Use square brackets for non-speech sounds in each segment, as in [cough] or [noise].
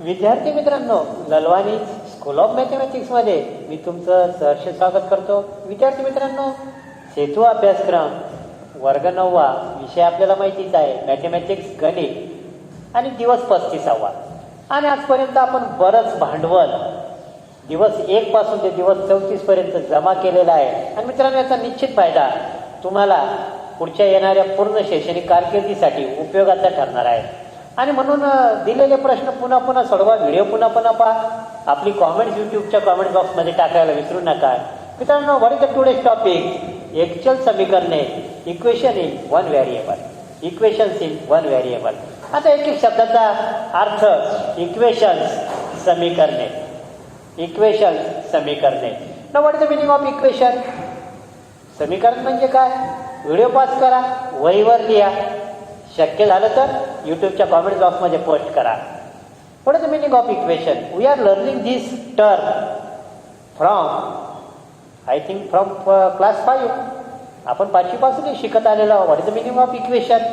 विद्यार्थी मित्रांनो Lalwani school of मॅथमॅटिक्समध्ये मी तुमचं सहर्ष स्वागत करतो. विद्यार्थी मित्रांनो सेतू अभ्यासक्रम वर्ग नववा विषय आपल्याला माहितीच आहे मॅथमॅटिक्स गणित आणि दिवस पस्तीसावा. आणि आजपर्यंत आपण बरंच भांडवल दिवस एक पासून ते दिवस चौतीस पर्यंत जमा केलेला आहे. आणि मित्रांनो याचा निश्चित फायदा तुम्हाला पुढच्या येणाऱ्या पूर्ण शैक्षणिक कारकिर्दीसाठी उपयोगाचा ठरणार आहे. आणि म्हणून दिलेले प्रश्न पुन्हा पुन्हा सोडवा व्हिडिओ पुन्हा पुन्हा पहा. आपली कॉमेंट्स युट्यूबच्या कॉमेंट बॉक्समध्ये टाकायला विसरू नका. मित्रांनो what is the today's topic actual समीकरणे equation in one variable equations in one variable आता एक एक शब्दाचा अर्थ इक्वेशन्स समीकरणे. इक्वेशन समीकरणे. ना what is the meaning of equation समीकरण म्हणजे काय? व्हिडिओ पास करा वहीवर लिहा. शक्य झालं तर? यूट्यूबच्या कॉमेंट बॉक्समध्ये पोस्ट करा. What is the meaning of equation we are learning this term from I think from class five आपण पाचवीपासून शिकत आलेलो आहोत. What is the meaning of equation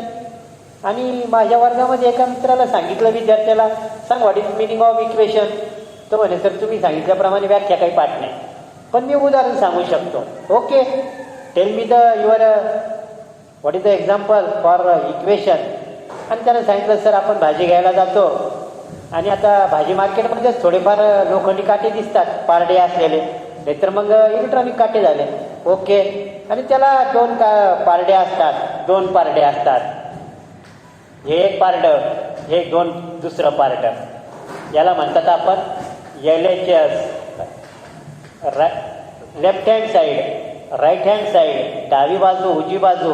आणि माझ्या वर्गामध्ये एका मित्राला सांगितलं विद्यार्थ्याला सांग what is meaning of equation तर म्हणे सर तुम्ही सांगितल्याप्रमाणे व्याख्या काही पाठ नाही. पण मी उदाहरण सांगू शकतो. Okay tell me the your what is the example for equation आणि त्यानं सांगितलं सर आपण भाजी घ्यायला जातो. आणि आता भाजी मार्केटमध्येच थोडेफार लोखंडी काटे दिसतात पारडे असलेले. नाहीतर मग इलेक्ट्रॉनिक काटे झाले. ओके. आणि त्याला दोन का पारडे असतात. दोन पारडे असतात. हे एक पारडं हे दोन दुसरं पारडं. याला म्हणतात आपण एल एच एस रा left hand side right hand side डावी बाजू उजवी बाजू.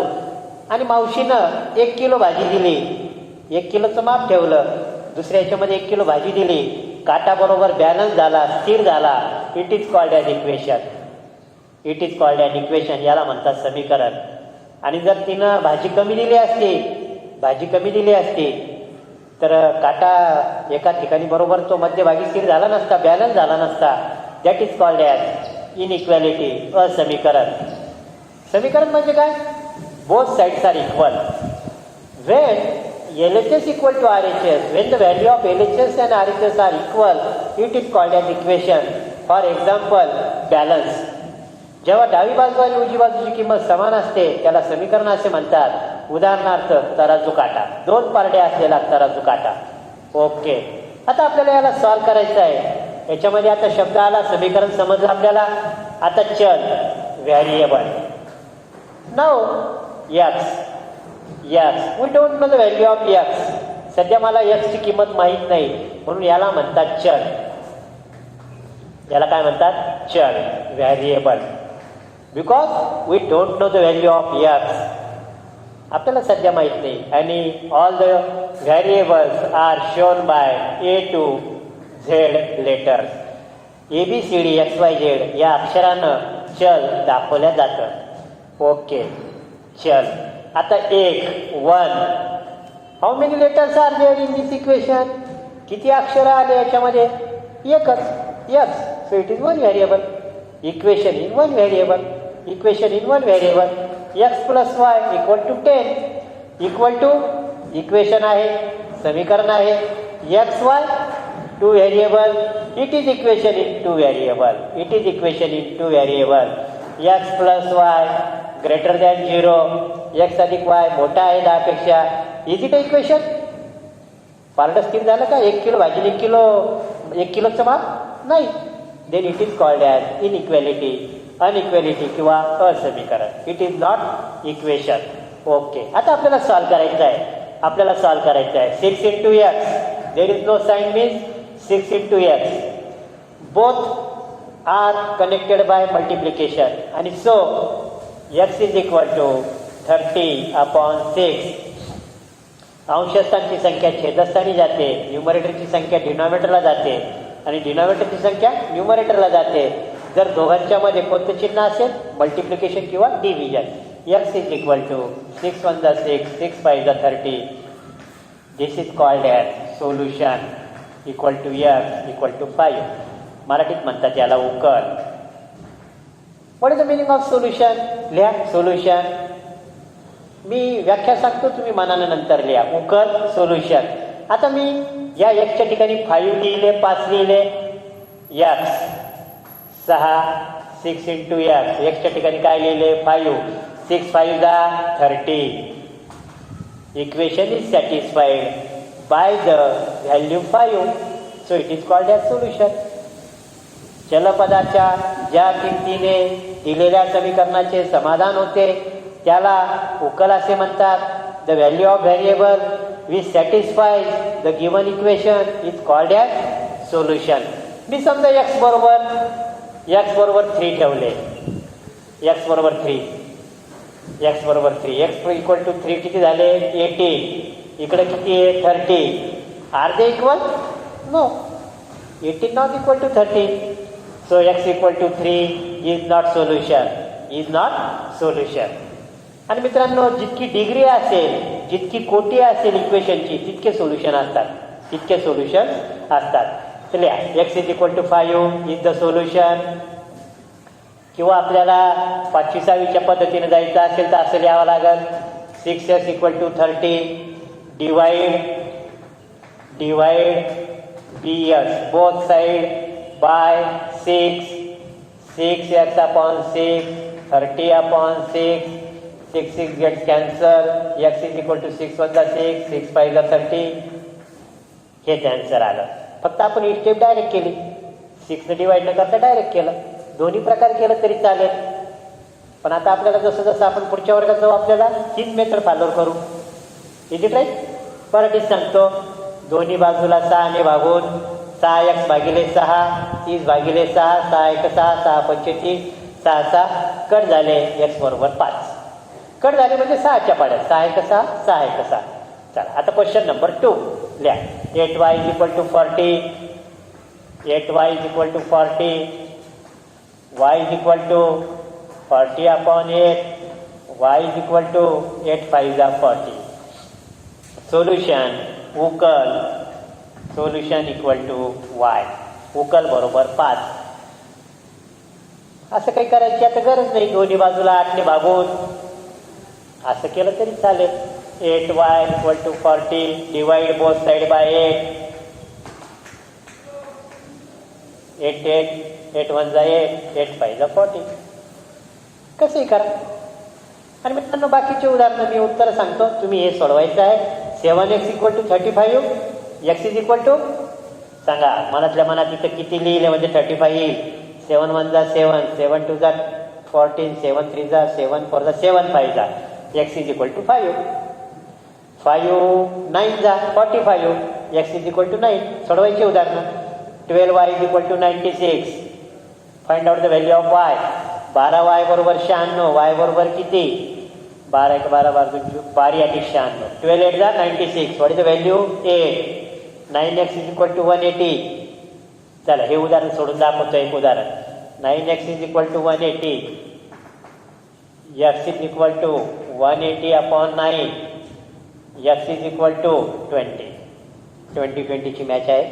आणि मावशीनं एक किलो भाजी दिली. एक किलोचं माप ठेवलं दुसऱ्या याच्यामध्ये एक किलो भाजी दिली काटाबरोबर बॅलन्स झाला स्थिर झाला. It is called as equation it is called an equation याला म्हणतात समीकरण. आणि जर तिनं भाजी कमी दिली असती भाजी कमी दिली असती तर काटा एका ठिकाणी बरोबर तो मध्यभागी स्थिर झाला नसता बॅलन्स झाला नसता. That is called as inequality असमीकरण. समीकरण म्हणजे काय? Both sides are equal when LHS equal to RHS, when the value of LHS and RHS are equal, it is called as equation. For example, balance. जेव्हा डावी बाजू आणि उजवी बाजूची किंमत समान असते त्याला समीकरण असे म्हणतात. उदाहरणार्थ तराजू काटा. दोन पारडे असलेला तराजू काटा. ओके. आता आपल्याला याला सॉल्व करायचं आहे. याच्यामध्ये आता शब्द आला समीकरण समजलं आपल्याला. आता चल variable now x yes we don't know the value of x सध्या मला यक्सची किंमत माहीत नाही. म्हणून याला म्हणतात चल. याला काय म्हणतात? चल. Variable because we don't know the value of x आपल्याला सध्या माहीत नाही. आणि all the variables are shown by A to Z letters A B C D X Y Z या अक्षरानं चल दाखवल्या जातं. ओके चल. आता एक one. How many letters are there in this equation किती अक्षरं आले याच्यामध्ये? एकच. X so it is one variable equation in one variable equation in one variable x plus y equal to ten equal to equation आहे. समीकरण आहे. X y two variable it is equation in two variable it is equation in two variable x plus y greater than zero x अधिक Y मोठा आहे दहापेक्षा. Easy it equation part स्थिर झालं का? एक किलो भाजी एक किलो एक किलोचं माप नाही. Then it is called as inequality inequality किंवा असमीकरण. It is not equation okay आता आपल्याला सॉल्व करायचं आहे. आपल्याला सॉल्व करायचं आहे. Six into x there is no sign means six into x both are connected by multiplication आणि so x is equal to thirty upon six अंशस्थांची संख्या छेदस्थानी जाते न्युमरेटरची संख्या डिनॉमिनेटरला जाते आणि डिनॉमिनेटरची संख्या न्युमरेटरला जाते. जर दोघांच्या मध्ये कोणतं चिन्ह असेल मल्टिप्लिकेशन किंवा division x is equal to six one जा सिक्स सिक्स फाईव्ह जा thirty this is called at solution equal to x equal to five मराठीत म्हणतात याला उकल what is the meaning of solution लिहा सोल्युशन मी व्याख्या सांगतो तुम्ही मनानं नंतर लिहा. उकल सोल्युशन आता मी या एक्सच्या ठिकाणी फाईव्ह लिहिले पाच लिहिले. एक्स सहा सिक्स इंटू एक्स एक्सच्या ठिकाणी काय लिहिले? फाईव्ह सिक्स फाईव्ह दहा thirty equation is satisfied by the value five so it is called as solution जलपदाच्या ज्या किमतीने दिलेल्या समीकरणाचे समाधान होते. त्याला उकल असे म्हणतात the value of variable which satisfy the given equation is called as solution मी समजा एक्स बरोबर एक्स बरोबर थ्री ठेवले. एक्स बरोबर थ्री एक्स बरोबर three x equal to three किती झाले? एटीन इकडे किती आहे? Thirty are they equal no eighteen not equal to thirteen so x equal to three is not solution is not solution आणि मित्रांनो जितकी डिग्री असेल जितकी कोटी असेल इक्वेशनची तितके सोल्युशन असतात. तितके सोल्युशन असतात. तर लिहा x is equal to five is the solution किंवा आपल्याला पाचशे सहावीच्या पद्धतीने जायचं असेल तर असं लिहावं लागेल. Six x equal to thirty divide divide B S both side by six six x upon six thirty upon six six six get cancel x is equal to six one six six फायला thirty हेच answer आलं. फक्त आपण ही step direct केली. सिक्सने divide न करता direct केलं. दोन्ही प्रकार केलं तरी चालेल. पण आता आपल्याला जसं जसं आपण पुढच्या वर्गात जाऊ आपल्याला तीन मेथड फॉलो करू. इज इट राईट परत सांगतो. दोन्ही बाजूला सहाने भागून सहा एक भागिले सहा तीस भागिले सहा सहा एक सहा सहा पंचेचाळीस सहा सहा कट झाले एक्स बरोबर पाच. कट झाले म्हणजे सहाच्या पाड्यात सहा एक सहा सहा एक सहा. चला आता क्वेश्चन नंबर टू लिहा. Eight y is equal to forty eight y is equal to forty y is equal to forty upon eight y is equal to eight five forty solution उकल सोल्युशन इक्वल टू वाय. उकल बरोबर पाच. असं काही करायची आता गरज नाही दोन्ही बाजूला आठने भागून. असं केलं तरी चालेल. Eight y equal to forty divide both side by eight. Eight eight eight one जा एट एट फाय जा फॉर्टी. कसंही करा. आणि मित्रांनो बाकीचे उदाहरणं मी उत्तर सांगतो. तुम्ही हे सोडवायचं आहे. Seven x equal to thirty five. X is equal to सांगा. मनातल्या मनात इथं किती लिहिले? म्हणजे थर्टी फाईव्ह येईल. सेवन वन जा सेवन सेवन टू जा फोर्टीन सेवन थ्री जा सेवन फोर जा सेवन फाईव्ह जा. X is equal to five five nine जा forty five x is equal to nine सोडवायची उदाहरणं. Twelve y is equal to ninety six find out the value of y बारा Y बरोबर शहाण्णव. Y बरोबर किती? बारा एक बारा बारा बारी बारा अधिक शहाण्णव. ट्वेल्व एट जा ninety six what is the value eight nine x is equal to one eighty चला हे उदाहरण सोडून दाखवतो एक उदाहरण. Nine x is equal to one eighty x is equal to one eighty upon nine x is equal to twenty twenty ट्वेंटीची match आहे.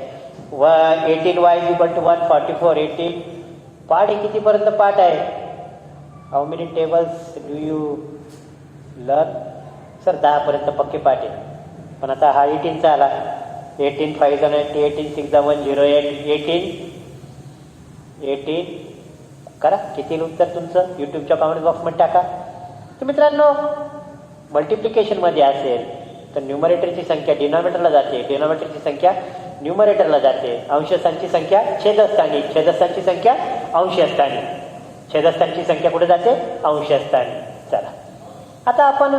व eighteen y is equal to one forty four eighteen पाठ हे कितीपर्यंत पाठ आहे? How many tables do you learn sir दहापर्यंत पक्के पाठ आहे. पण आता हा एटीनचा आला. एटीन फाईव्ह झा नाईन्टी एटीन सिक्स झा one zero eight eighteen eighteen करा किती उत्तर तुमचं? यूट्यूबच्या कमेंट बॉक्समध्ये टाका. तर मित्रांनो मल्टिप्लिकेशनमध्ये असेल तर न्यूमरेटरची संख्या डिनॉमिनेटरला जाते. डिनॉमिनेटरची संख्या न्यूमरेटरला जाते. अंशस्थांची संख्या छेदस्थानी. छेदस्थांची संख्या अंशस्थानी. छेदस्थांची संख्या कुठे जाते? अंशस्थानी. आता आपण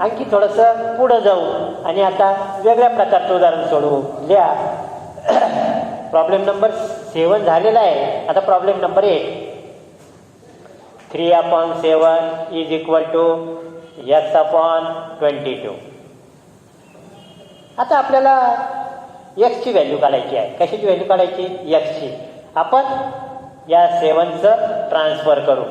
आणखी थोडंसं पुढं जाऊ आणि आता वेगळ्या प्रकारचं उदाहरण सोडवू. लिहा. प्रॉब्लेम नंबर सेवन झालेला आहे. आता problem number eight three upon seven is equal to x upon twenty two आता आपल्याला एक्सची व्हॅल्यू काढायची आहे. कशाची व्हॅल्यू काढायची? एक्सची आपण या सेवनचं ट्रान्सफर करू.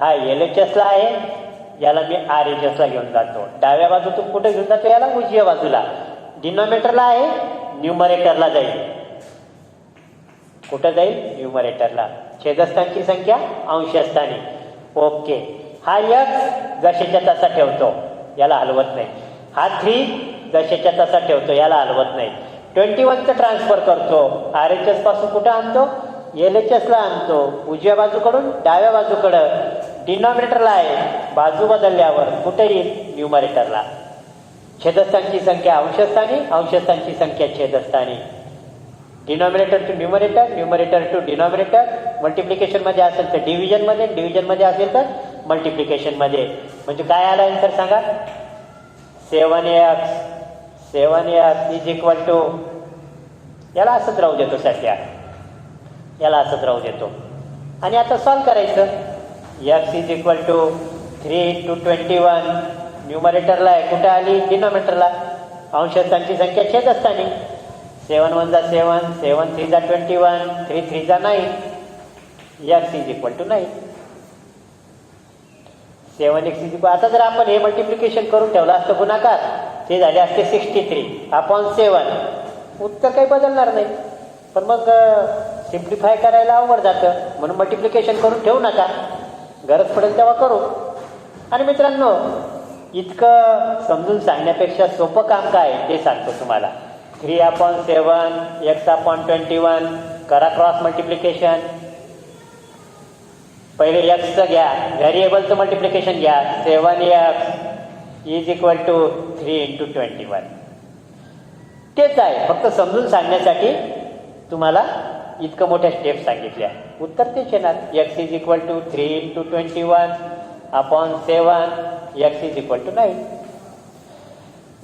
हा एल एच एसला आहे. याला मी आर एच एसला घेऊन जातो. डाव्या बाजूतून कुठे घेऊन जातो? याला उजव्या बाजूला. डिनॉमिनेटरला आहे न्यूमरेटरला जाईल. कुठं जाईल? न्यूमरेटरला छेदस्थानची संख्या अंशस्थानी ओके हा एक जशेच्या तसा ठेवतो. याला हलवत नाही. हा थ्री जशाच्या तसा ठेवतो. याला हलवत नाही. ट्वेंटी वनचं ट्रान्सफर करतो. आर एच एसपासून कुठं आणतो? एल एच एसला आणतो. उजव्या बाजूकडून डाव्या बाजूकडं. डिनॉमिनेटरला आहे. बाजू बदलल्यावर कुठे येईल न्यूमरेटरला छेदस्थांची संख्या अंशस्थानी अंशस्थांची संख्या छेदस्थानी. Denominator to numerator numerator to denominator मल्टिप्लिकेशनमध्ये असेल तर डिव्हिजनमध्ये डिव्हिजनमध्ये असेल तर मल्टिप्लिकेशनमध्ये म्हणजे काय आलं आन्सर सांगा? Seven x seven x is equal to याला असंच राहू देतो सध्या. याला असंच राहू देतो. आणि आता सॉल्व करायचं. X is equal to three two twenty one न्यूमरेटरला आहे. कुठे आली? डिनॉमिनेटरला अंशस्थांची संख्या छेद असताना. सेवन वन जा सेवन सेवन थ्री जा ट्वेंटी वन थ्री थ्री जा nine x is equal to nine seven x is equal आता जर आपण हे मल्टिप्लिकेशन करून ठेवलं असतं गुणाकार ते झाले असते सिक्स्टी थ्री अपॉन सेवन उत्तर काही बदलणार नाही. पण मग सिम्प्लिफाय करायला अवघड जातं. म्हणून मल्टिप्लिकेशन करून ठेवू नका. गरज पडेल तेव्हा करू. आणि मित्रांनो इतकं समजून सांगण्यापेक्षा सोपं काम काय आहे ते सांगतो तुम्हाला. Three upon seven x upon twenty one करा क्रॉस मल्टिप्लिकेशन. पहिले एक्सचं घ्या व्हेरिएबलचं मल्टिप्लिकेशन घ्या seven x is equal to three into twenty one तेच आहे फक्त समजून सांगण्यासाठी तुम्हाला इतकं मोठ्या स्टेप सांगितल्या. उत्तर तेच येणार x is equal to three into twenty one upon seven x is equal to nine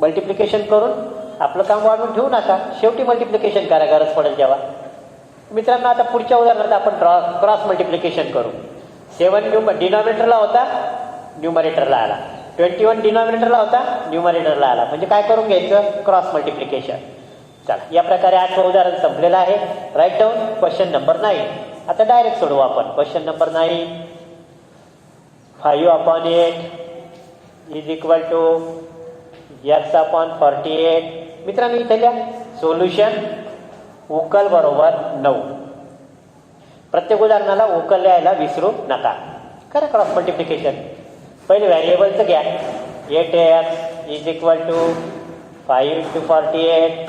multiplication करून आपलं काम वाढवून ठेवू नका. शेवटी मल्टिप्लिकेशन करा गरज पडेल तेव्हा. मित्रांनो आता पुढच्या उदाहरणार्थ आपण ड्रॉ क्रॉस मल्टिप्लिकेशन करू. सेवन न्यू डिनॉमिनेटरला होता न्यूमरेटरला आला. ट्वेंटी वन डिनॉमिनेटरला होता न्यूमरेटरला आला. म्हणजे काय करून घ्यायचं? क्रॉस मल्टिप्लिकेशन चला या प्रकारे आजचं उदाहरण संपलेलं आहे. Right down question number nine आता डायरेक्ट सोडवू आपण. Question number nine five upon eight is equal to x upon forty eight मित्रांनो इथे लिहा. सोल्युशन उकल बरोबर नऊ. प्रत्येक उदाहरणाला उकल लिहायला विसरू नका. करा क्रॉस मल्टिप्लिकेशन पहिले व्हॅरिएबलचं घ्या. Eight x is equal to five two forty eight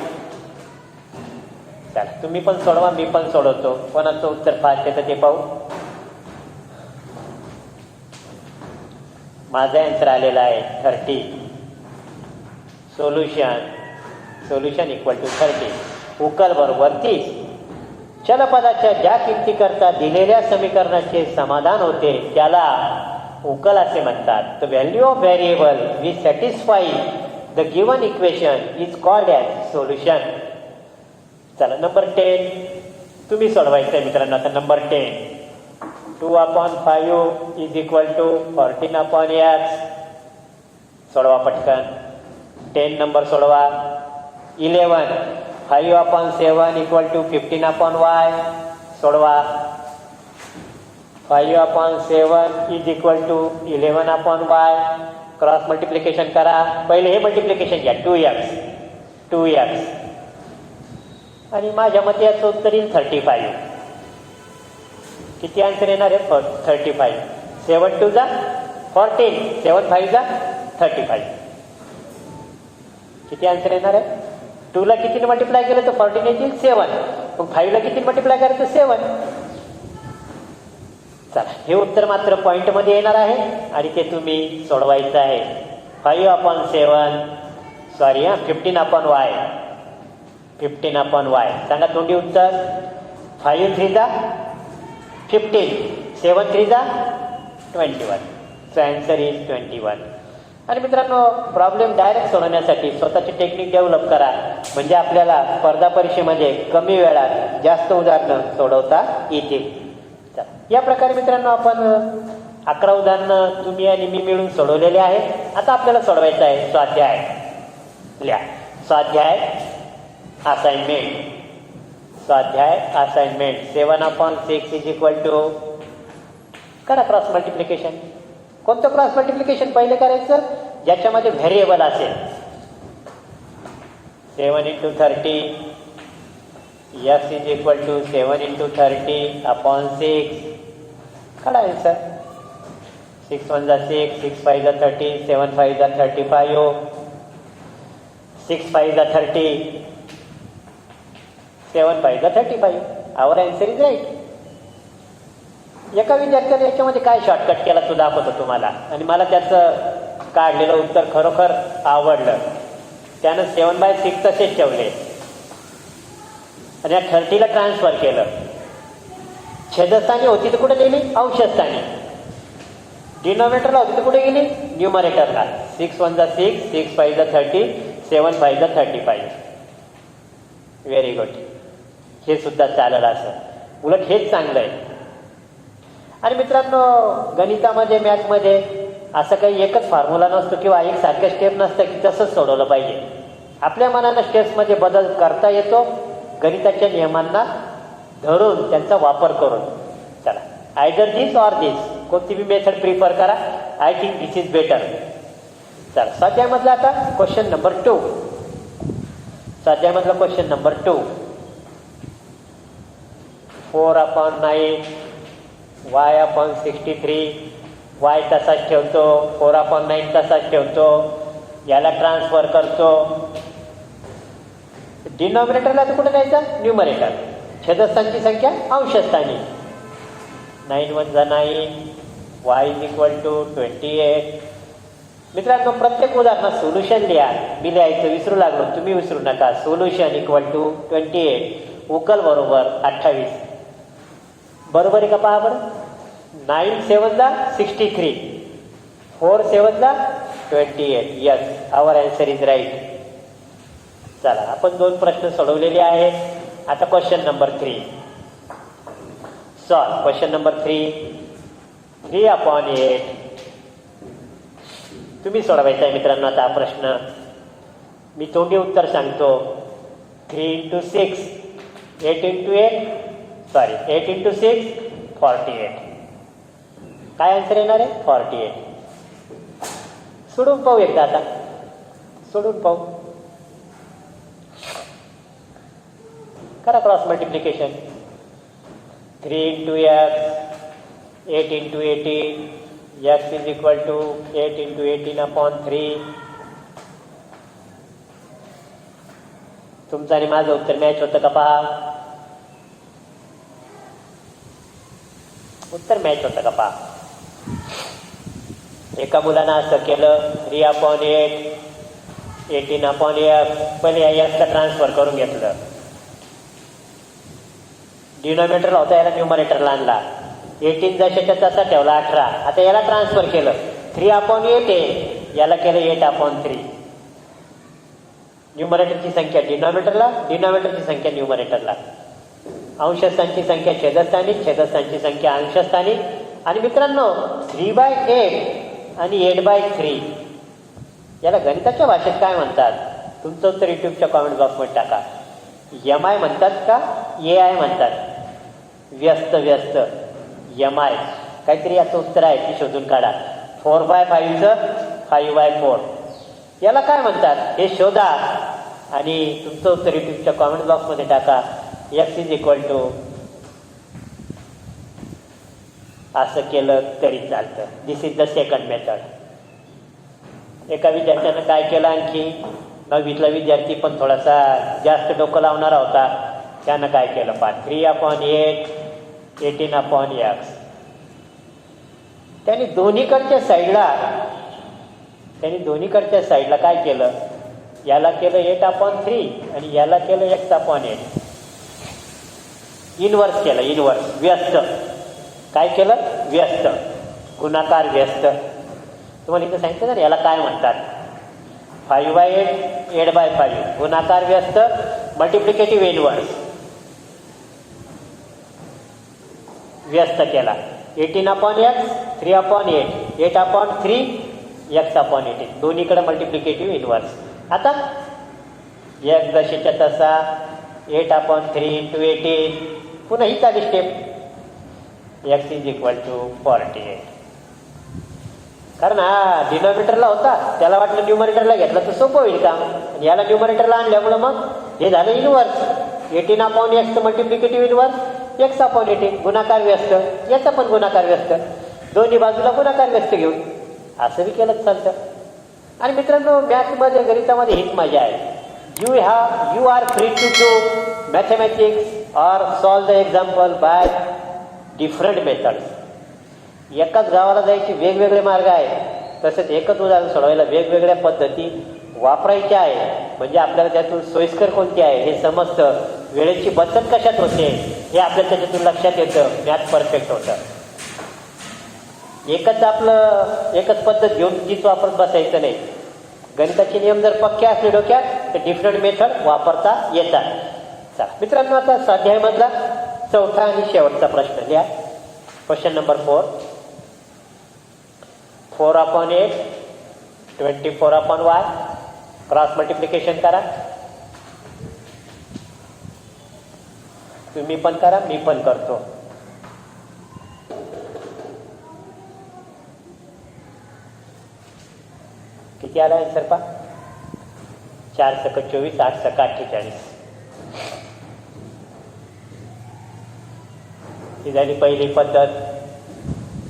चला तुम्ही पण सोडवा मी पण सोडवतो. कोणाचं उत्तर फास्ट येतं ते पाहू? माझा आन्सर आलेला आहे thirty solution solution equal to thirty उकल बरोबर तीस चलपदाच्या ज्या किमतीकरता दिलेल्या समीकरणाचे समाधान होते त्याला उकल असे म्हणतात. The value of variable we satisfy the given equation is called as solution चला नंबर टेन तुम्ही सोडवायचं आहे मित्रांनो आता number ten two upon five is equal to fourteen upon x सोडवा पटकन. टेन नंबर सोडवा. Eleven five upon seven equal to fifteen upon y सोडवा. Five upon seven is equal to eleven upon y cross multiplication करा. पहिले हे multiplication घ्या. To x to x आणि माझ्या मते याचं उत्तर येईल थर्टी फाईव्ह किती आन्सर येणार आहे थर्टी फाईव्ह सेवन टू जा फॉर्टीन सेवन फाईव्ह जा थर्टी फाईव्ह किती आन्सर येणार आहे टूला किती मल्टिप्लाय केलं तर फॉर्टीन येतील? सेवन मग फाईव्हला किती मल्टिप्लाय करायचं सेवन चला हे उत्तर मात्र पॉईंटमध्ये येणार आहे आणि ते तुम्ही सोडवायचं आहे. फाईव्ह अपॉन सेवन सॉरी हां fifteen upon y fifteen upon y सांगा तोंडी उत्तर. फाईव्ह थ्री जा. फिफ्टीन सेवन थ्री जा. Twenty one so answer is twenty one आणि मित्रांनो प्रॉब्लेम डायरेक्ट सोडवण्यासाठी स्वतःची टेक्निक डेव्हलप करा. म्हणजे आपल्याला स्पर्धा परीक्षेमध्ये कमी वेळात जास्त उदाहरणं सोडवता येतील. या प्रकारे मित्रांनो आपण अकरा उदाहरणं तुम्ही आणि मी मिळून सोडवलेले आहेत. आता आपल्याला सोडवायचं आहे स्वाध्याय. लिहा. स्वाध्याय असाइनमेंट. स्वाध्याय assignment. Seven upon six is equal to? करा क्रॉस मल्टिप्लिकेशन कोणतं क्रॉस मल्टिप्लिकेशन पहिले करायचं ज्याच्यामध्ये व्हेरिएबल असेल. Seven into thirty yes is equal to seven into thirty upon six काढा सर? सिक्स वन जा सिक्स सिक्स फाईव्ह जा थर्टी सेवन फाईव्ह जा थर्टी फाईव्ह सिक्स फाईव्ह जा thirty seven five the thirty five our answer is right एका विद्यार्थ्याने याच्यामध्ये काय shortcut केला तो दाखवतो तुम्हाला? आणि मला त्याचं काढलेलं उत्तर खरोखर आवडलं. त्यानं सेवन बाय सिक्स तसेच ठेवले. आणि या थर्टीला ट्रान्सफर केलं. छेदस्थानी होती तर कुठे गेली? अंशस्थानी डिनॉमिनेटरला होती तर कुठे गेली? न्युमरेटरला सिक्स वन जा सिक्स सिक्स फाईव्ह जा थर्टी सेवन फाईव्ह जा थर्टी फाईव्ह व्हेरी गुड हे सुद्धा चालेल असं. उलट हेच चांगलं आहे. आणि मित्रांनो गणितामध्ये मॅथमध्ये असं काही एकच फॉर्म्युला नसतो किंवा एक सारखं स्टेप नसतं की तसंच सोडवलं पाहिजे. आपल्या मनानं स्टेप्समध्ये बदल करता येतो गणिताच्या नियमांना धरून त्यांचा वापर करून. चला आयदर दिस ऑर दिस कोणती बी मेथड प्रिफर करा. I think this is better चला स्वाध्यायामधला आता question number two स्वाध्यायामधला question number two four upon nine y upon sixty three y तसाच ठेवतो फोर अपॉन नाईन तसाच ठेवतो याला ट्रान्सफर करतो. डिनॉमिनेटरला तर कुठे द्यायचा न्यूमरेटर. छेदस्थानची संख्या अंशस्थानी. नाईन वन झा nine y is equal to twenty eight. मित्रांनो प्रत्येक उदाहरणात सोल्युशन लिहा. मी लिहायचं विसरू लागलो तुम्ही विसरू नका. Solution equal to twenty eight. उकल बरोबर अठ्ठावीस. बरोबर आहे का पहा बरं? नाईन सेवनला sixty three. Four सेवनला twenty eight. Yes our answer is right चला आपण दोन प्रश्न सोडवलेले आहेत. आता question number three solve question number three three upon eight तुम्ही सोडवायचा आहे मित्रांनो आता हा प्रश्न. मी तोंडी उत्तर सांगतो. Three into six eight into eight sorry eight into six forty eight काय आन्सर येणार आहे? फॉर्टी एट सोडून पाहू एकदा आता. सोडून पाहू. करा cross multiplication three into x eight into eighteen x is equal to eight into eighteen upon three तुमचं आणि माझं उत्तर मॅच होतं का पहा? तर मॅच होतं का पहा? एका मुलानं असं केलं three upon eight eighteen upon F पहिले या एक्सला ट्रान्सफर करून घेतलं. डिनॉमिनेटरला होता याला न्युमरेटरला आणला. एटीन जशाच्या तसा ठेवला अठरा. आता याला ट्रान्सफर केलं. थ्री अपॉन एट आहे. याला केलं एट अपॉन थ्री न्युमरेटरची संख्या डिनॉमिनेटरला डिनॉमिनेटरची संख्या न्युमरेटरला अंशस्थांची संख्या छेदस्थानी छेदस्थांची संख्या अंशस्थानी. आणि मित्रांनो थ्री बाय एट आणि एट बाय थ्री याला गणिताच्या भाषेत काय म्हणतात? तुमचं उत्तर युट्यूबच्या कॉमेंट बॉक्समध्ये टाका. एम आय म्हणतात का? ए आय म्हणतात. व्यस्त व्यस्त. एम आय काहीतरी याचं उत्तर आहे ते शोधून काढा. फोर बाय फाईव्हचं फाईव्ह बाय फोर याला काय म्हणतात? हे शोधा. आणि तुमचं उत्तर युट्यूबच्या कॉमेंट बॉक्समध्ये टाका. एक्स इज इक्वल टू असं केलं तरी चालतं. This is the second method एका विद्यार्थ्यानं काय केलं आणखी? नववीतला विद्यार्थी पण थोडासा जास्त डोकं लावणारा होता. त्यानं काय केलं? पा three upon eight eighteen upon x त्यांनी दोन्हीकडच्या साईडला त्यांनी दोन्हीकडच्या साईडला काय केलं? याला केलं एट अपॉन थ्री आणि याला केलं एक्स अपॉन एट इनवर्स केलं इनवर्स व्यस्त. काय केलं? व्यस्त. गुणाकार व्यस्त. तुम्हाला इथं सांगितलं ना याला काय म्हणतात? Five by eight eight by five गुणाकार व्यस्त मल्टिप्लिकेटिव्ह इनवर्स व्यस्त केला. Eighteen upon x three upon eight eight upon three x upon eighteen दोन्हीकडे मल्टिप्लिकेटिव्ह इनवर्स आता एक दशेच्या तसा eight upon three into eighteen पुन्हा ही चाली step x is equal to forty eight कारण हा डिनॉमिनेटरला होता. त्याला वाटलं न्यूमरेटरला घेतलं तर सोपं होईल काम. आणि याला न्यूमरेटरला आणल्यामुळं मग हे झालं inverse eighteen upon x multiplicative inverse x upon eighteen गुणाकार व्यस्त. याचा पण गुणाकार व्यस्त. दोन्ही बाजूला गुणाकार व्यस्त घेऊन. असं बी केलंच चालतं. आणि मित्रांनो मॅथमध्ये गणितामध्ये हीच मजा आहे. यू हा you are free to do mathematics or solve the example by different methods एकाच गावाला जायचे वेगवेगळे मार्ग आहेत. तसेच एकच उदाहरण सोडवायला वेगवेगळ्या पद्धती वापरायच्या आहे म्हणजे आपल्याला त्यातून सोयीस्कर कोणती आहे? हे समजतं. वेळेची बचत कशात होते? हे आपल्याला त्याच्यातून लक्षात येतं. मॅथ परफेक्ट होतं. एकच आपलं एकच पद्धत घेऊन तीच वापरत बसायचं नाही. गणिताचे नियम जर पक्के असले डोक्यात तर डिफरंट मेथड वापरता येतात. चला. मित्रांनो आता स्वाध्यायामधला चौथा आणि शेवटचा प्रश्न लिहा question number four four upon eight twenty four upon y cross multiplication करा. तुम्ही पण करा मी पण करतो. किती आला आहे पा चार सक चोवीस आठ सक अठ्ठेचाळीस. ही झाली पहिली पद्धत.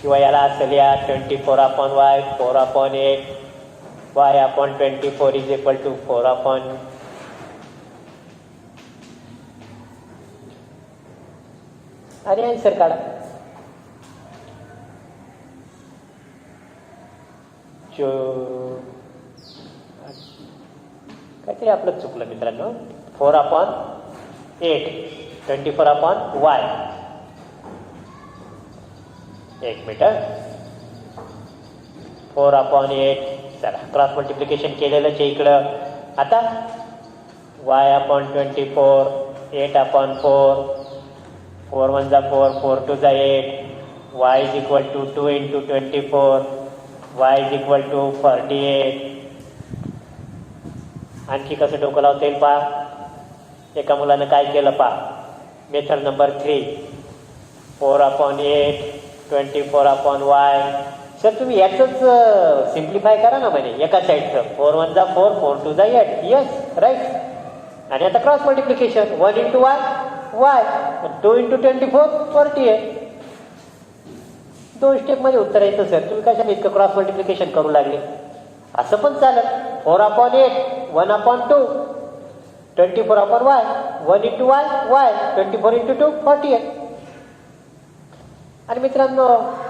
किंवा याला असं लिहा twenty four upon y four upon eight y upon twenty four is equal to four upon अरे आन्सर काढा. चो. काहीतरी आपलं चुकलं मित्रांनो. Four upon eight twenty four upon y एक मीटर. फोर अपॉन एट चला क्रॉस मल्टिप्लिकेशन केलेलंच आहे इकडं. आता y upon twenty four eight upon four four one जा फोर फोर टू जा eight y is equal to two into twenty four y is equal to forty eight आणखी कसं डोकं लावता येईल पहा. एका मुलानं काय केलं पहा. Method number three four upon eight twenty four upon y sir तुम्ही याचंच सिम्प्लिफाय करा ना म्हणे एका साईडचं फोर वन जा फोर फोर टू जा एट यस राईट आणि आता cross multiplication one into y y two into twenty four forty eight दोन स्टेपमध्ये उत्तर येतं सर तुम्ही कशाला इतकं क्रॉस मल्टिप्लिकेशन करू लागले? असं पण चालत four upon eight one upon two twenty four upon y one into y y twenty four into two forty eight आणि मित्रांनो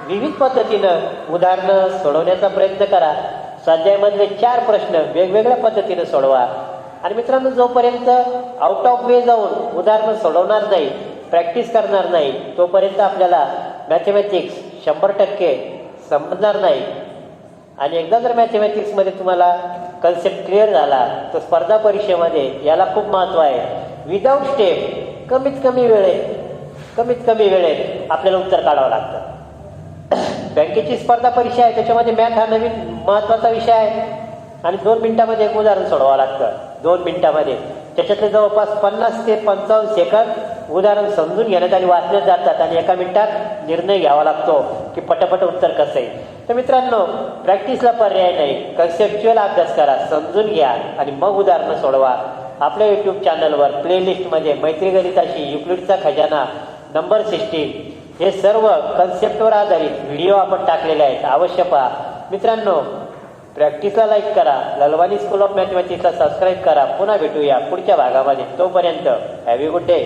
विविध पद्धतीनं उदाहरणं सोडवण्याचा प्रयत्न करा. स्वाध्यायामधले चार प्रश्न वेगवेगळ्या पद्धतीनं सोडवा. आणि मित्रांनो जोपर्यंत आउट ऑफ वे जाऊन उदाहरणं सोडवणार नाही प्रॅक्टिस करणार नाही तोपर्यंत आपल्याला मॅथमॅटिक्स शंभर टक्के समजणार नाही. आणि एकदा जर मॅथमॅटिक्समध्ये तुम्हाला कन्सेप्ट क्लिअर झाला तर स्पर्धा परीक्षेमध्ये याला खूप महत्त्व आहे. विदाऊट स्टेप कमीत कमी वेळेत कमीत कमी वेळेत आपल्याला उत्तर काढावं लागतं. [clears throat] बँकेची स्पर्धा परीक्षा आहे त्याच्यामध्ये मॅथ हा नवीन महत्त्वाचा विषय आहे. आणि दोन मिनिटामध्ये एक उदाहरण सोडवावं लागतं. दोन मिनिटामध्ये. त्याच्यातले जवळपास पन्नास ते पंचावन्न सेकंद उदाहरण समजून घेण्यात आणि वाचण्यात जातात आणि एका मिनिटात निर्णय घ्यावा लागतो की पटापट उत्तर कसं आहे तर मित्रांनो प्रॅक्टिसला पर्याय नाही. कन्सेप्च्युअल अभ्यास करा समजून घ्या आणि मग उदाहरणं सोडवा. आपल्या यूट्यूब चॅनलवर प्लेलिस्टमध्ये मैत्री गणिताशी युक्लिडचा खजाना नंबर सिक्स्टीन. हे सर्व कन्सेप्टवर आधारित व्हिडिओ आपण टाकलेले आहेत. अवश्य पहा. मित्रांनो प्रॅक्टिसला लाईक करा. ललवानी स्कूल ऑफ मॅथमॅटिक्सला सबस्क्राईब करा. पुन्हा भेटूया पुढच्या भागामध्ये. तोपर्यंत हॅव गुड डे